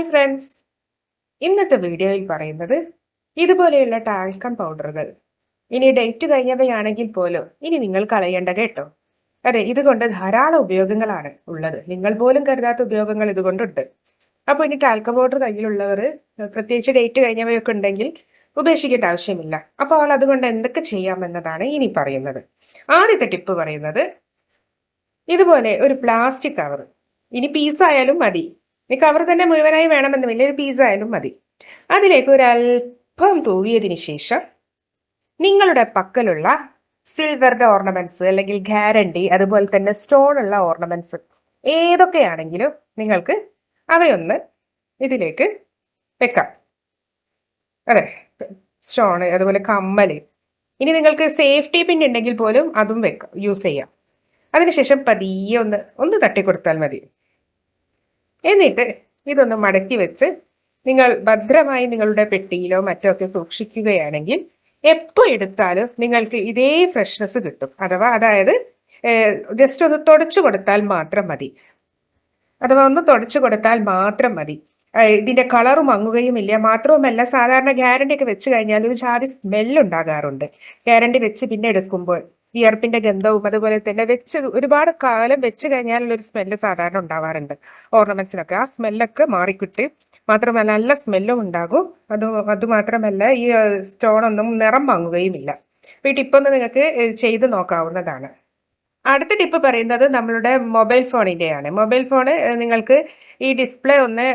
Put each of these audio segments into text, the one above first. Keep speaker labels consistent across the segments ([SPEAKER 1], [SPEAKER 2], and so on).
[SPEAKER 1] Hi friends ഇന്നത്തെ വീഡിയോയിൽ പറയുന്നത് ഇതുപോലെയുള്ള ടാൽക്കം പൗഡറുകൾ ഇനി ഡേറ്റ് കഴിഞ്ഞവയാണെങ്കിൽ പോലും ഇനി നിങ്ങൾ കളയേണ്ട കേട്ടോ. അതെ ഇതുകൊണ്ട് ധാരാളം ഉപയോഗങ്ങളാണ് ഉള്ളത്. നിങ്ങൾ പോലും കരുതാത്ത ഉപയോഗങ്ങൾ ഇതുകൊണ്ടുണ്ട്. അപ്പോൾ ഇനി ടാൽക്കം പൗഡർ കയ്യിലുള്ളവർ പ്രത്യേകിച്ച് ഡേറ്റ് കഴിഞ്ഞവയൊക്കെ ഉണ്ടെങ്കിൽ ഉപേക്ഷിക്കേണ്ട ആവശ്യമില്ല. അപ്പോൾ അവൾ അതുകൊണ്ട് എന്തൊക്കെ ചെയ്യാമെന്നതാണ് ഇനി പറയുന്നത്. ആദ്യത്തെ ടിപ്പ് പറയുന്നത് ഇതുപോലെ ഒരു പ്ലാസ്റ്റിക് കവർ ഇനി പീസായാലും മതി. ഈ കവർ തന്നെ മുഴുവനായി വേണമെന്നുമില്ല ഒരു പീസ് ആയാലും മതി. അതിലേക്ക് ഒരു അല്പം തൂവിയതിന് ശേഷം നിങ്ങളുടെ പക്കലുള്ള സിൽവറിന്റെ ഓർണമെന്റ്സ് അല്ലെങ്കിൽ ഗ്യാരണ്ടി അതുപോലെ തന്നെ സ്റ്റോൺ ഉള്ള ഓർണമെന്റ്സ് ഏതൊക്കെയാണെങ്കിലും നിങ്ങൾക്ക് അവയൊന്ന് ഇതിലേക്ക് വെക്കാം. അതെ സ്റ്റോൺ അതുപോലെ കമ്മൽ ഇനി നിങ്ങൾക്ക് സേഫ്റ്റി പിൻ ഉണ്ടെങ്കിൽ പോലും അതും വെക്കാം യൂസ് ചെയ്യാം. അതിനുശേഷം പതിയെ ഒന്ന് ഒന്ന് തട്ടിക്കൊടുത്താൽ മതി. എന്നിട്ട് ഇതൊന്ന് മടക്കി വെച്ച് നിങ്ങൾ ഭദ്രമായി നിങ്ങളുടെ പെട്ടിയിലോ മറ്റോ ഒക്കെ സൂക്ഷിക്കുകയാണെങ്കിൽ എപ്പോൾ എടുത്താലും നിങ്ങൾക്ക് ഇതേ ഫ്രഷ്നെസ് കിട്ടും. അഥവാ അതായത് ജസ്റ്റ് ഒന്ന് തുടച്ചു കൊടുത്താൽ മാത്രം മതി. അഥവാ ഒന്ന് തുടച്ചു കൊടുത്താൽ മാത്രം മതി. ഇതിന്റെ കളർ മങ്ങുകയുമില്ല മാത്രവുമല്ല സാധാരണ ഗ്യാരണ്ടി ഒക്കെ വെച്ച് കഴിഞ്ഞാൽ ഒരു ജാതി സ്മെല്ലുണ്ടാകാറുണ്ട് ഗ്യാരണ്ടി വെച്ച് പിന്നെ എടുക്കുമ്പോൾ വിയർപ്പിന്റെ ഗന്ധവും അതുപോലെ തന്നെ വെച്ച് ഒരുപാട് കാലം വെച്ച് കഴിഞ്ഞാലുള്ള ഒരു സ്മെല്ല് സാധാരണ ഉണ്ടാവാറുണ്ട്. ഓർണമെന്റ്സിനൊക്കെ ആ സ്മെല്ലൊക്കെ മാറിക്കിട്ടി. മാത്രമല്ല നല്ല സ്മെല്ലും ഉണ്ടാകും. അത് അതുമാത്രമല്ല ഈ സ്റ്റോൺ ഒന്നും നിറം വാങ്ങുകയുമില്ല. അപ്പോൾ ഈ ടിപ്പൊന്ന് നിങ്ങൾക്ക് ചെയ്ത് നോക്കാവുന്നതാണ്. അടുത്ത ടിപ്പ് പറയുന്നത് നമ്മളുടെ മൊബൈൽ ഫോണിന്റെയാണ് മൊബൈൽ ഫോണ് നിങ്ങൾക്ക് ഈ ഡിസ്പ്ലേ ഒന്ന്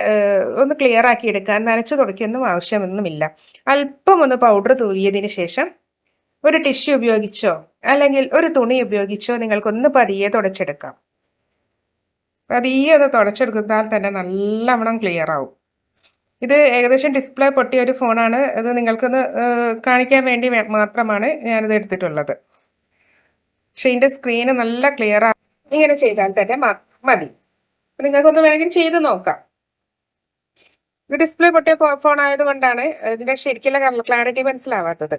[SPEAKER 1] ഒന്ന് ക്ലിയർ ആക്കി എടുക്കാൻ നനച്ചു തുടക്കിയൊന്നും ആവശ്യമൊന്നുമില്ല. അല്പം ഒന്ന് പൗഡർ തൂവിയതിന് ശേഷം ഒരു ടിഷ്യൂ ഉപയോഗിച്ചോ? അല്ലെങ്കിൽ ഒരു തുണി ഉപയോഗിച്ചോ നിങ്ങൾക്കൊന്ന് പതിയെ തുടച്ചെടുക്കാം. പതിയെ അത് തുടച്ചെടുത്താൽ തന്നെ നല്ലവണ്ണം ക്ലിയർ ആവും. ഇത് ഏകദേശം ഡിസ്പ്ലേ പൊട്ടിയ ഒരു ഫോണാണ് ഇത് നിങ്ങൾക്കൊന്ന് കാണിക്കാൻ വേണ്ടി മാത്രമാണ് ഞാനിത് എടുത്തിട്ടുള്ളത്. പക്ഷെ ഇതിന്റെ സ്ക്രീന് നല്ല ക്ലിയർ ആ. ഇങ്ങനെ ചെയ്താൽ തന്നെ മതി. നിങ്ങൾക്കൊന്ന് വേണമെങ്കിൽ ചെയ്ത് നോക്കാം. ഇത് ഡിസ്പ്ലേ പൊട്ടിയ ഫോൺ ആയതുകൊണ്ടാണ് ഇതിന്റെ ശരിക്കുള്ള ക്ലാരിറ്റി മനസ്സിലാവാത്തത്.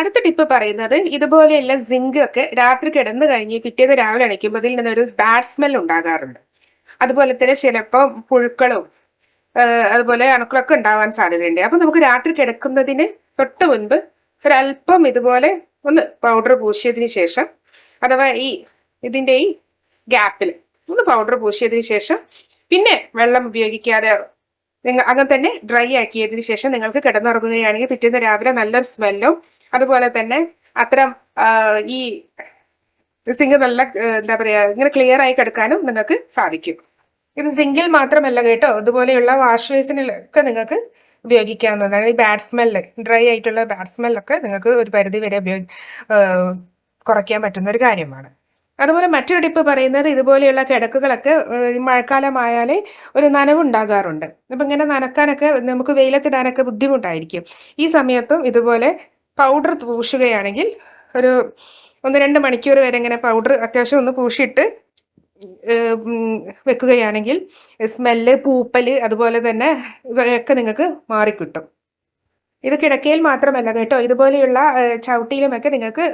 [SPEAKER 1] അടുത്ത ടിപ്പ് പറയുന്നത് ഇതുപോലെയുള്ള സിങ്ക് ഒക്കെ രാത്രി കിടന്നു കഴിഞ്ഞ് പിറ്റേന്ന് രാവിലെ അണയ്ക്കുമ്പോൾ അതിൽ നിന്നൊരു ബാഡ് സ്മെൽ ഉണ്ടാകാറുണ്ട്. അതുപോലെ തന്നെ ചിലപ്പോൾ പുഴുക്കളും അതുപോലെ അണുക്കളൊക്കെ ഉണ്ടാവാൻ സാധ്യതയുണ്ട്. അപ്പം നമുക്ക് രാത്രി കിടക്കുന്നതിന് തൊട്ട് മുൻപ് ഒരല്പം ഇതുപോലെ ഒന്ന് പൗഡർ പൂശിയതിന് ശേഷം അഥവാ ഈ ഇതിന്റെ ഈ ഗ്യാപ്പിൽ ഒന്ന് പൗഡർ പൂശിയതിന് ശേഷം പിന്നെ വെള്ളം ഉപയോഗിക്കാതെ നിങ്ങൾ അങ്ങനെ തന്നെ ഡ്രൈ ആക്കിയതിന് ശേഷം നിങ്ങൾക്ക് കിടന്നുറങ്ങുകയാണെങ്കിൽ പിറ്റേന്ന് രാവിലെ നല്ലൊരു സ്മെല്ലും അതുപോലെ തന്നെ അത്ര ഈ സിങ്ക് നല്ല എന്താ പറയുക ഇങ്ങനെ ക്ലിയർ ആയി കിടക്കാനും നിങ്ങൾക്ക് സാധിക്കും. ഇത് സിങ്കിൽ മാത്രമല്ല കേട്ടോ ഇതുപോലെയുള്ള വാഷ് ബേസിനൊക്കെ നിങ്ങൾക്ക് ഉപയോഗിക്കാവുന്നതാണ്. ഈ ബാഡ് സ്മെല്ല് ഡ്രൈ ആയിട്ടുള്ള ബാഡ് സ്മെല്ലൊക്കെ നിങ്ങൾക്ക് ഒരു പരിധി വരെ ഉപയോഗി കുറയ്ക്കാൻ പറ്റുന്ന ഒരു കാര്യമാണ്. അതുപോലെ മറ്റൊരു ടിപ്പ് പറയുന്നത് ഇതുപോലെയുള്ള കിടക്കുകളൊക്കെ മഴക്കാലമായാലേ ഒരു നനവുണ്ടാകാറുണ്ട്. അപ്പം ഇങ്ങനെ നനക്കാനൊക്കെ നമുക്ക് വെയിലത്തിടാനൊക്കെ ബുദ്ധിമുട്ടായിരിക്കും. ഈ സമയത്തും ഇതുപോലെ പൗഡർ പൂശുകയാണെങ്കിൽ ഒരു ഒന്ന് രണ്ട് മണിക്കൂർ വരെ ഇങ്ങനെ പൗഡർ അത്യാവശ്യം ഒന്ന് പൂശിയിട്ട് വെക്കുകയാണെങ്കിൽ സ്മെല്ല് പൂപ്പൽ അതുപോലെ തന്നെ ഇവയൊക്കെ നിങ്ങൾക്ക് മാറിക്കിട്ടും. ഇത് കിടക്കയിൽ മാത്രമല്ല കേട്ടോ ഇതുപോലെയുള്ള ചവിട്ടിയിലുമൊക്കെ നിങ്ങൾക്ക്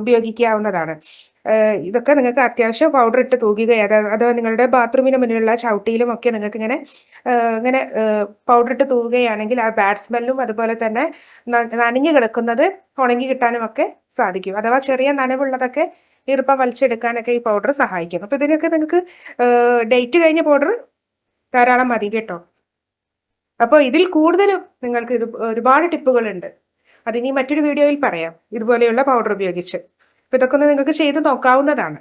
[SPEAKER 1] ഉപയോഗിക്കാവുന്നതാണ്. ഇതൊക്കെ നിങ്ങൾക്ക് അത്യാവശ്യം പൗഡർ ഇട്ട് തൂകുകയോ അതോ നിങ്ങളുടെ ബാത്റൂമിന് മുന്നിലുള്ള ചവിട്ടിയിലും ഒക്കെ നിങ്ങൾക്ക് ഇങ്ങനെ ഇങ്ങനെ പൗഡർ ഇട്ട് തൂകുകയാണെങ്കിൽ ആ ബാഡ് സ്മെല്ലും അതുപോലെ തന്നെ നനഞ്ഞു കിടക്കുന്നത് ഉണങ്ങി കിട്ടാനും ഒക്കെ സാധിക്കും. അഥവാ ചെറിയ നനവുള്ളതൊക്കെ ഈർപ്പം വലിച്ചെടുക്കാനൊക്കെ ഈ പൗഡർ സഹായിക്കും. അപ്പൊ ഇതിനൊക്കെ നിങ്ങൾക്ക് ഡേറ്റ് കഴിഞ്ഞ പൗഡർ ധാരാളം മതി കേട്ടോ. അപ്പോൾ ഇതിൽ കൂടുതലും നിങ്ങൾക്ക് ഇത് ഒരുപാട് ടിപ്പുകളുണ്ട്. അതിനി മറ്റൊരു വീഡിയോയിൽ പറയാം. ഇതുപോലെയുള്ള പൗഡർ ഉപയോഗിച്ച്. അപ്പോൾ ഇതൊക്കെ ഒന്ന് നിങ്ങൾക്ക് ചെയ്ത് നോക്കാവുന്നതാണ്.